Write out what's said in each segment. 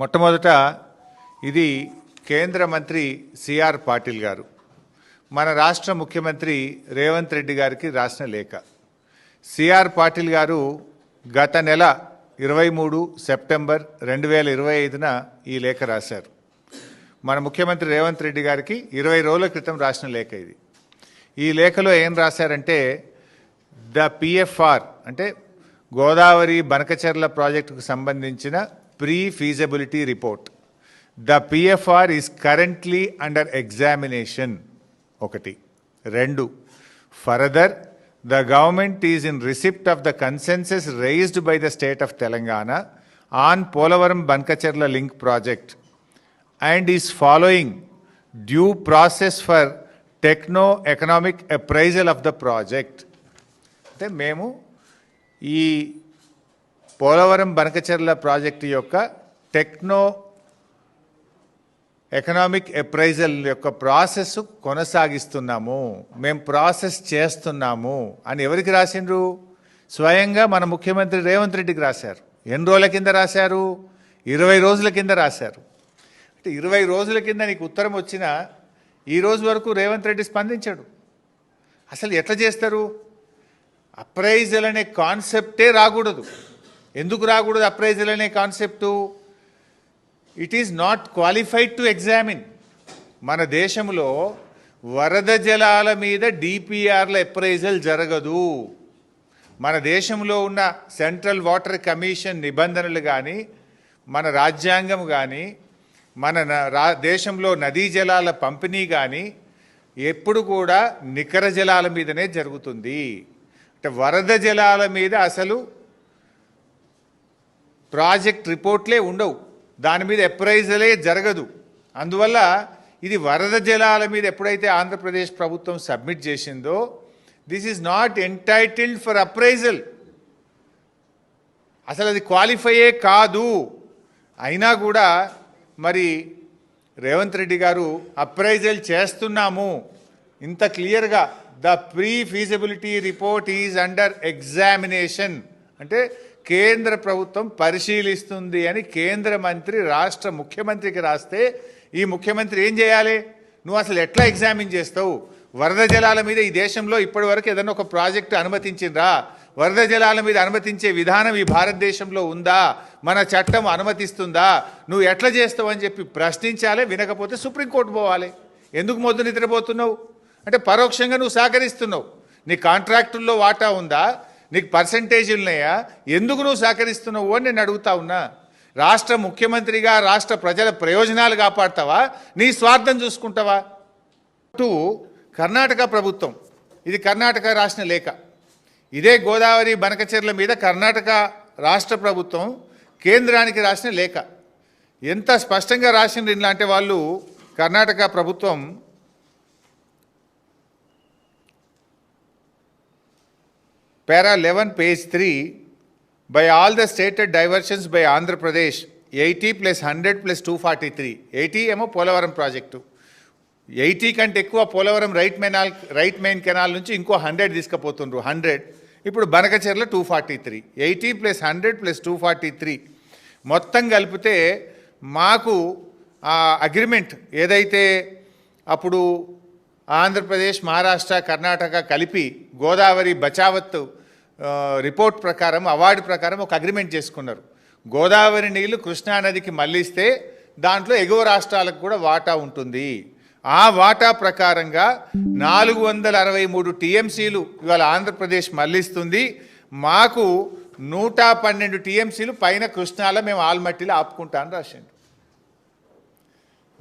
మొట్టమొదట ఇది కేంద్ర మంత్రి సిఆర్ పాటిల్ గారు. మన రాష్ట్ర ముఖ్యమంత్రి రేవంత్ రెడ్డి గారికి రాసిన లేఖ. సిఆర్ పాటిల్ గారు గత నెల ఇరవై మూడు సెప్టెంబర్ రెండు వేల ఇరవై ఐదున ఈ లేఖ రాశారు. మన ముఖ్యమంత్రి రేవంత్ రెడ్డి గారికి ఇరవై రోజుల క్రితం రాసిన లేఖ ఇది. ఈ లేఖలో ఏం రాశారంటే ద పిఎఫ్ఆర్ అంటే గోదావరి బనకచెర్ల ప్రాజెక్టుకు సంబంధించిన Pre feasibility report the PFR is currently under examination ఒకటి రెండు further the government is in receipt of the consensus raised by the state of Telangana on Polavaram Banakacherla link project and is following due process for techno-economic appraisal of the project. అంటే మేము ఈ Polavaram Banakacherla project యొక్క techno economic appraisal యొక్క process కొనసాగిస్తున్నాము. మేము process చేస్తున్నాము అని ఎవరికి రాసిండ్రు? స్వయంగా మన ముఖ్యమంత్రి రేవంత్ రెడ్డికి రాశారు. ఎన్ని రోజుల కింద రాశారు? ఇరవై రోజుల కింద రాశారు. అంటే ఇరవై రోజుల కింద నీకు ఉత్తరం వచ్చినా ఈ రోజు వరకు రేవంత్ రెడ్డి స్పందించాడు. అసలు ఎట్లా చేస్తారు? అప్రైజల్ అనే కాన్సెప్టే రాకూడదు. ఎందుకు రాకూడదు అప్రైజల్ అనే concept it is not qualified to examine మన దేశంలో వరద జలాల మీద డిపిఆర్ల అప్రైజల్ జరగదు. మన దేశంలో ఉన్న సెంట్రల్ వాటర్ కమిషన్ నిబంధనలు కానీ మన రాజ్యాంగం కానీ మన న- రా దేశంలో నదీ జలాల పంపిణీ కానీ ఎప్పుడు కూడా నికర జలాల మీదనే జరుగుతుంది. అంటే వరద జలాల మీద అసలు ప్రాజెక్ట్ రిపోర్ట్లే ఉండవు. దాని మీద ఎప్రైజలే జరగదు. అందువల్ల ఇది వరద జలాల మీద ఎప్పుడైతే ఆంధ్రప్రదేశ్ ప్రభుత్వం సబ్మిట్ చేసిందో this is not entitled for appraisal అసలు అది క్వాలిఫైయే కాదు. అయినా కూడా మరి రేవంత్ రెడ్డి గారు అప్రైజల్ చేస్తున్నాము. ఇంత క్లియర్గా the pre feasibility report is under examination అంటే కేంద్ర ప్రభుత్వం పరిశీలిస్తుంది అని కేంద్ర మంత్రి రాష్ట్ర ముఖ్యమంత్రికి రాస్తే ఈ ముఖ్యమంత్రి ఏం చేయాలి? నువ్వు అసలు ఎట్లా ఎగ్జామిన్ చేస్తావు? వరద జలాల మీద ఈ దేశంలో ఇప్పటి వరకు ఏదైనా ఒక ప్రాజెక్టు అనుమతించిండ్రా? వరద జలాల మీద అనుమతించే విధానం ఈ భారతదేశంలో ఉందా? మన చట్టం అనుమతిస్తుందా? నువ్వు ఎట్లా చేస్తావు అని చెప్పి ప్రశ్నించాలి వినకపోతే సుప్రీంకోర్టు పోవాలి. ఎందుకు మొద్దు నిద్రపోతున్నావు? అంటే పరోక్షంగా నువ్వు సహకరిస్తున్నావు. నీ కాంట్రాక్టుల్లో వాటా ఉందా? నీకు పర్సంటేజ్ ఉన్నాయా ఎందుకు నువ్వు సహకరిస్తున్నావు అని నేను అడుగుతా ఉన్నా. రాష్ట్ర ముఖ్యమంత్రిగా రాష్ట్ర ప్రజల ప్రయోజనాలు కాపాడతావా? నీ స్వార్థం చూసుకుంటావా? టూ కర్ణాటక ప్రభుత్వం. ఇది కర్ణాటక రాసిన లేఖ. ఇదే గోదావరి బనకచెర్ల మీద కర్ణాటక రాష్ట్ర ప్రభుత్వం కేంద్రానికి రాసిన లేఖ. ఎంత స్పష్టంగా రాసిండ్రు ఇలాంటి వాళ్ళు కర్ణాటక ప్రభుత్వం para eleven page three by all the stated diversions by Andhra Pradesh eighty plus hundred plus two forty three eighty ఏమో పోలవరం ప్రాజెక్టు. ఎయిటీ కంటే ఎక్కువ Polavaram right canal right main canal నుంచి ఇంకో హండ్రెడ్ తీసుకుపోతుండ్రు. హండ్రెడ్ ఇప్పుడు Banakacherla two forty three eighty plus hundred plus two forty three మొత్తం కలిపితే మాకు ఆ అగ్రిమెంట్ ఏదైతే అప్పుడు ఆంధ్రప్రదేశ్ మహారాష్ట్ర కర్ణాటక కలిపి గోదావరి బచావత్ రిపోర్ట్ ప్రకారం అవార్డు ప్రకారం ఒక అగ్రిమెంట్ చేసుకున్నారు. గోదావరి నీళ్ళు కృష్ణానదికి మళ్ళిస్తే దాంట్లో ఎగువ రాష్ట్రాలకు కూడా వాటా ఉంటుంది. ఆ వాటా ప్రకారంగా నాలుగు వందల అరవై మూడు టీఎంసీలు ఇవాళ ఆంధ్రప్రదేశ్ మళ్ళిస్తుంది. మాకు నూట పన్నెండు టీఎంసీలు పైన కృష్ణాలో మేము ఆల్మట్టిలో ఆపుకుంటామని రాసిండు.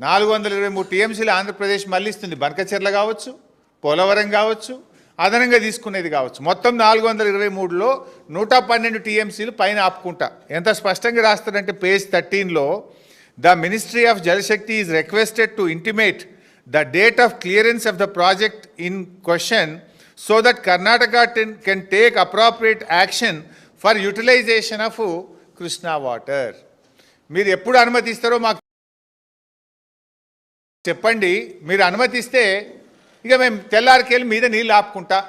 నాలుగు వందల ఇరవై మూడు టీఎంసీలు ఆంధ్రప్రదేశ్ మళ్ళిస్తుంది బనకచెర్ల కావచ్చు పోలవరం కావచ్చు అదనంగా తీసుకునేది కావచ్చు. మొత్తం నాలుగు వందల ఇరవై మూడులో నూట పన్నెండు టీఎంసీలు పైన ఆపుకుంటా. ఎంత స్పష్టంగా రాస్తారంటే page థర్టీన్లో the ministry of Jal Shakti is requested to intimate the date of clearance of the project in question so that Karnataka can take appropriate action for utilisation of Krishna water. మీరు ఎప్పుడు అనుమతిస్తారో మాకు చెప్పండి మీరు అనుమతిస్తే ఇక మేము తెల్లారికెళ్ళి మీద నీళ్ళు ఆపుకుంటా.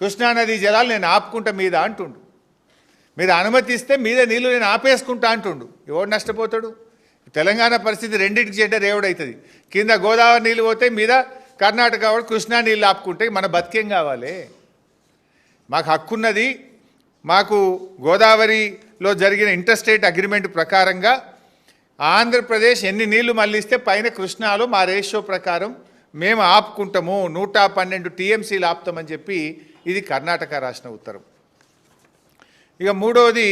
కృష్ణానది జలాలు నేను ఆపుకుంటా మీద అంటుండు. మీరు అనుమతిస్తే మీద నీళ్ళు నేను ఆపేసుకుంటా అంటుండు. ఎవడు నష్టపోతాడు? తెలంగాణ పరిస్థితి రెండింటికి చెడ్డ రేవుడవుతుంది కింద గోదావరి నీళ్ళు పోతే మీద కర్ణాటక వాడు కృష్ణా నీళ్ళు ఆపుకుంటే మన బతికేం కావాలి? మాకు హక్కున్నది మాకు గోదావరిలో జరిగిన ఇంటర్స్టేట్ అగ్రిమెంట్ ప్రకారంగా ఆంధ్రప్రదేశ్ ఎన్ని నీళ్ళు మళ్ళిస్తే పైన కృష్ణాలో మా రేషియో ప్రకారం మేము ఆపుకుంటాము. నూట పన్నెండు టీఎంసీలు ఆపుతామని చెప్పి ఇది కర్ణాటక రాసిన ఉత్తరం. ఇక మూడవది